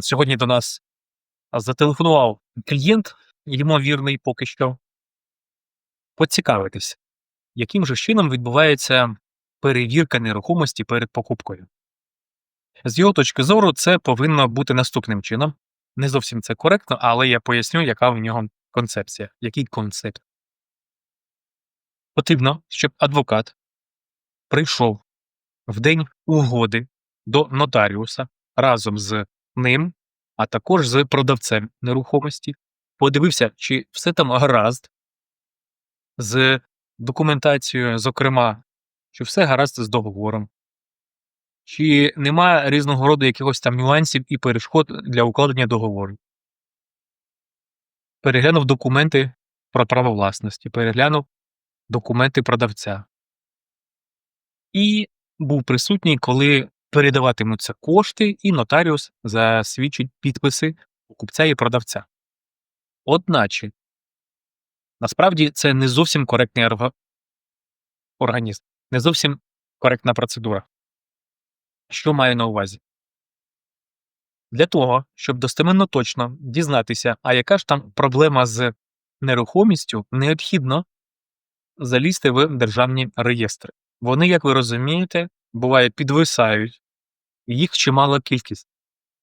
Сьогодні до нас зателефонував клієнт, ймовірний поки що. Поцікавитись, яким же чином відбувається перевірка нерухомості перед покупкою. З його точки зору, це повинно бути наступним чином. Не зовсім це коректно, але я поясню, яка в нього концепція, який концепт. Потрібно, щоб адвокат прийшов в день угоди до нотаріуса разом з ним, а також з продавцем нерухомості, подивився, чи все там гаразд з документацією, зокрема, чи все гаразд з договором, чи немає різного роду якихось там нюансів і перешкод для укладення договору. Переглянув документи про право власності, переглянув документи продавця. І був присутній, коли передаватимуться кошти, і нотаріус засвідчить підписи покупця і продавця. Одначе, насправді це не зовсім коректний орга- організм, не зовсім коректна процедура. Що маю на увазі? Для того, щоб достеменно точно дізнатися, а яка ж там проблема з нерухомістю, необхідно залізти в державні реєстри. Вони, як ви розумієте, буває підвисають, їх чимала кількість.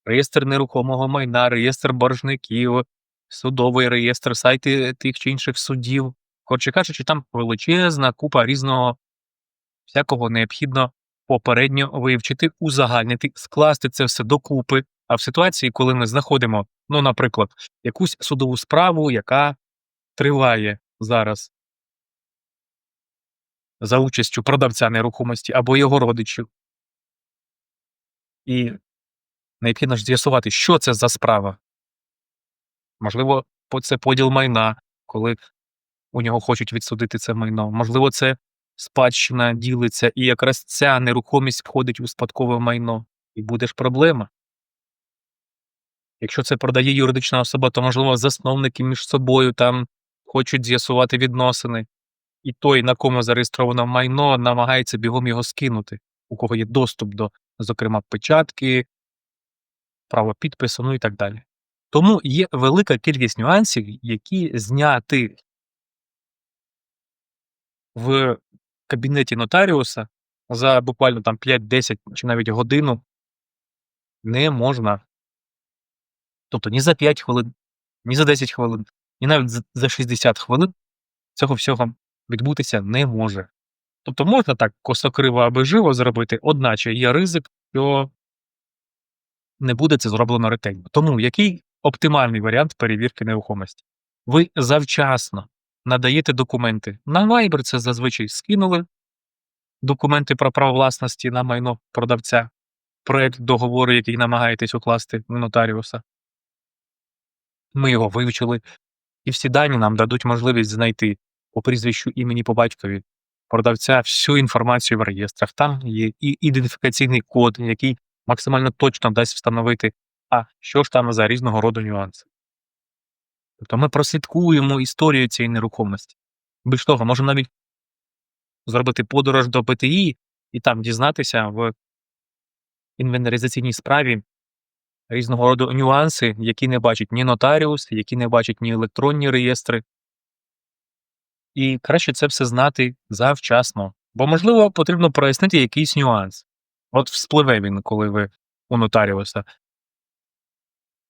Реєстр нерухомого майна, реєстр боржників, судовий реєстр, сайти тих чи інших судів. Коротше кажучи, там величезна купа різного всякого необхідно попередньо вивчити, узагальнити, скласти це все докупи. А в ситуації, коли ми знаходимо, ну, наприклад, якусь судову справу, яка триває зараз за участю продавця нерухомості або його родичів, і необхідно ж з'ясувати, що це за справа. Можливо, це поділ майна, коли у нього хочуть відсудити це майно. Можливо, це спадщина ділиться, і якраз ця нерухомість входить у спадкове майно, і буде ж проблема. Якщо це продає юридична особа, то, можливо, засновники між собою там хочуть з'ясувати відносини, і той, на кому зареєстровано майно, намагається бігом його скинути, у кого є доступ до, зокрема, печатки, право підпису, ну і так далі. Тому є велика кількість нюансів, які зняти в кабінеті нотаріуса за буквально там 5-10 чи навіть годину не можна. Тобто ні за 5 хвилин, ні за 10 хвилин, ні навіть за 60 хвилин цього всього відбутися не може. Тобто можна так косокриво аби живо зробити, одначе є ризик, що не буде це зроблено ретельно. Тому який оптимальний варіант перевірки нерухомості? Ви завчасно надаєте документи. На Viber це зазвичай скинули документи про право власності на майно продавця, проект договору, який намагаєтесь укласти в нотаріуса. Ми його вивчили, і всі дані нам дадуть можливість знайти по прізвищу імені по батькові продавця всю інформацію в реєстрах. Там є і ідентифікаційний код, який максимально точно дасть встановити, а що ж там за різного роду нюанси. Тобто ми прослідкуємо історію цієї нерухомості. Більш того, можемо навіть зробити подорож до ПТІ і там дізнатися в інвентаризаційній справі різного роду нюанси, які не бачить ні нотаріус, які не бачать ні електронні реєстри. І краще це все знати завчасно. Бо, можливо, потрібно прояснити якийсь нюанс. От вспливе він, коли ви у нотаріуса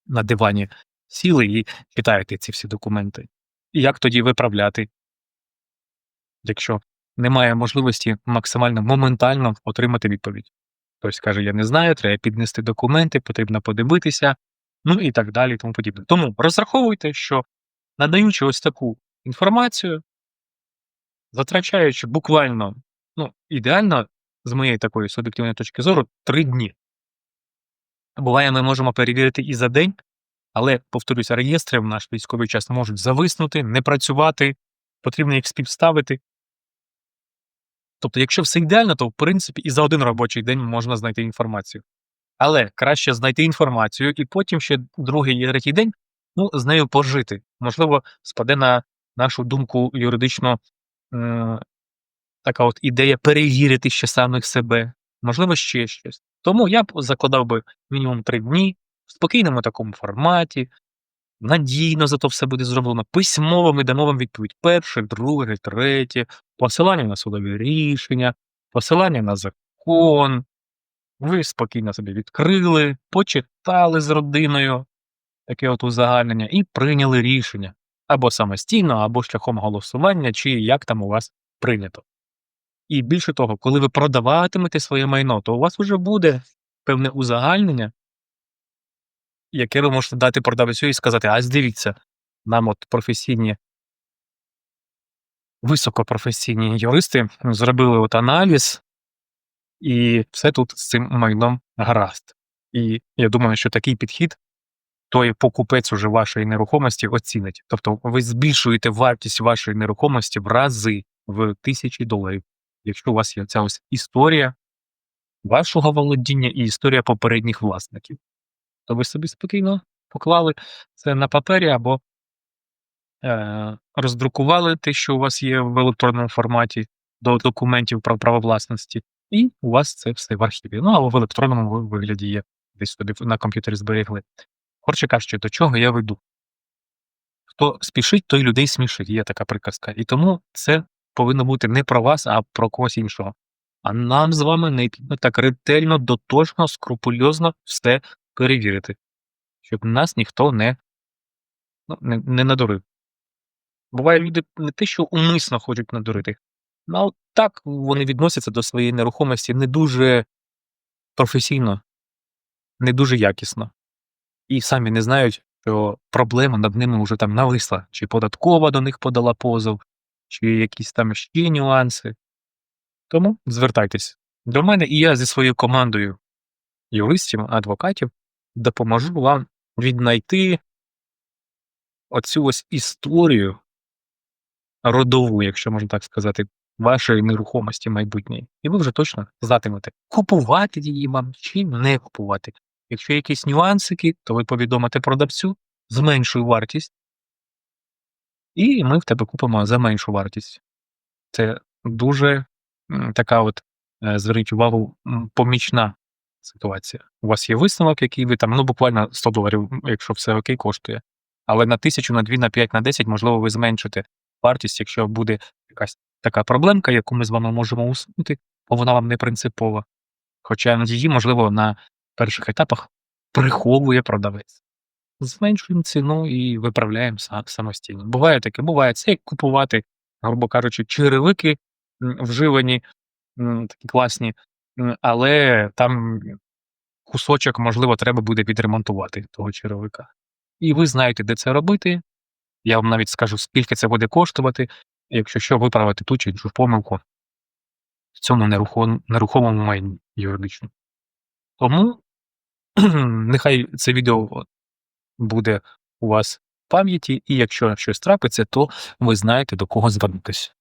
на дивані сіли і читаєте ці всі документи. І як тоді виправляти, якщо немає можливості максимально моментально отримати відповідь. Хтось каже, я не знаю, треба піднести документи, потрібно подивитися, ну і так далі, і тому подібне. Тому розраховуйте, що надаючи ось таку інформацію, затрачаючи буквально, ну, ідеально, з моєї такої суб'єктивної точки зору, три дні. Буває, ми можемо перевірити і за день, але, повторюся, реєстри в наш військовий час можуть зависнути, не працювати, потрібно їх співставити. Тобто, якщо все ідеально, то в принципі і за один робочий день можна знайти інформацію. Але краще знайти інформацію і потім ще другий і третій день ну, з нею пожити. Можливо, спаде на нашу думку юридично е, така от ідея перевірити ще самих себе, можливо, ще щось. Тому я б закладав би мінімум три дні, в спокійному такому форматі, надійно зато все буде зроблено. Письмово ми дамо вам відповідь: перше, друге, третє, посилання на судові рішення, посилання на закон. Ви спокійно собі відкрили, почитали з родиною таке от узагальнення і прийняли рішення або самостійно, або шляхом голосування, чи як там у вас прийнято. І більше того, коли ви продаватимете своє майно, то у вас вже буде певне узагальнення, яке ви можете дати продавцю і сказати: а дивіться, нам от професійні, високопрофесійні юристи зробили от аналіз, і все тут з цим майном гаразд. І я думаю, що такий підхід той покупець уже вашої нерухомості оцінить. Тобто ви збільшуєте вартість вашої нерухомості в рази в тисячі доларів, якщо у вас є ця ось історія вашого володіння і історія попередніх власників. То ви собі спокійно поклали це на папері або е, роздрукували те, що у вас є в електронному форматі до документів про право власності, і у вас це все в архіві. Ну або в електронному вигляді є, десь собі на комп'ютері зберегли. Коротше кажучи, до чого я веду? Хто спішить, той людей смішить, є така приказка. І тому це повинно бути не про вас, а про когось іншого. А нам з вами необхідно так ретельно, дотошно, скрупульозно все перевірити, щоб нас ніхто не, ну, не, не надурив. Буває, люди не те, що умисно хочуть надурити, ну, от так вони відносяться до своєї нерухомості не дуже професійно, не дуже якісно і самі не знають, що проблема над ними вже там нависла, чи податкова до них подала позов, чи якісь там ще нюанси. Тому звертайтесь до мене, і я зі своєю командою юристів, адвокатів допоможу вам віднайти оцю ось історію родову, якщо можна так сказати, вашої нерухомості майбутньої. І ви вже точно знатимете, купувати її вам чи не купувати. Якщо якісь нюансики, то ви повідомите продавцю, зменшуй вартість, і ми в тебе купимо за меншу вартість. Це дуже така от, е, зверніть увагу, помічна ситуація. У вас є висновок, який ви там, ну буквально 100 доларів, якщо все окей, коштує. Але на 1000, на 2, на 5, на 10, можливо, ви зменшите вартість, якщо буде якась така проблемка, яку ми з вами можемо усунути, бо вона вам не принципова. Хоча її, можливо, на перших етапах приховує продавець. Зменшуємо ціну і виправляємо самостійно. Буває таке, буває це як купувати, грубо кажучи, черевики вживані, такі класні, але там кусочок, можливо, треба буде відремонтувати того черевика. І ви знаєте, де це робити. Я вам навіть скажу, скільки це буде коштувати, якщо що виправити ту чи іншу помилку в цьому нерухомому майні юридично. Тому нехай це відео буде у вас в пам'яті, і якщо щось трапиться, то ви знаєте, до кого звернутися.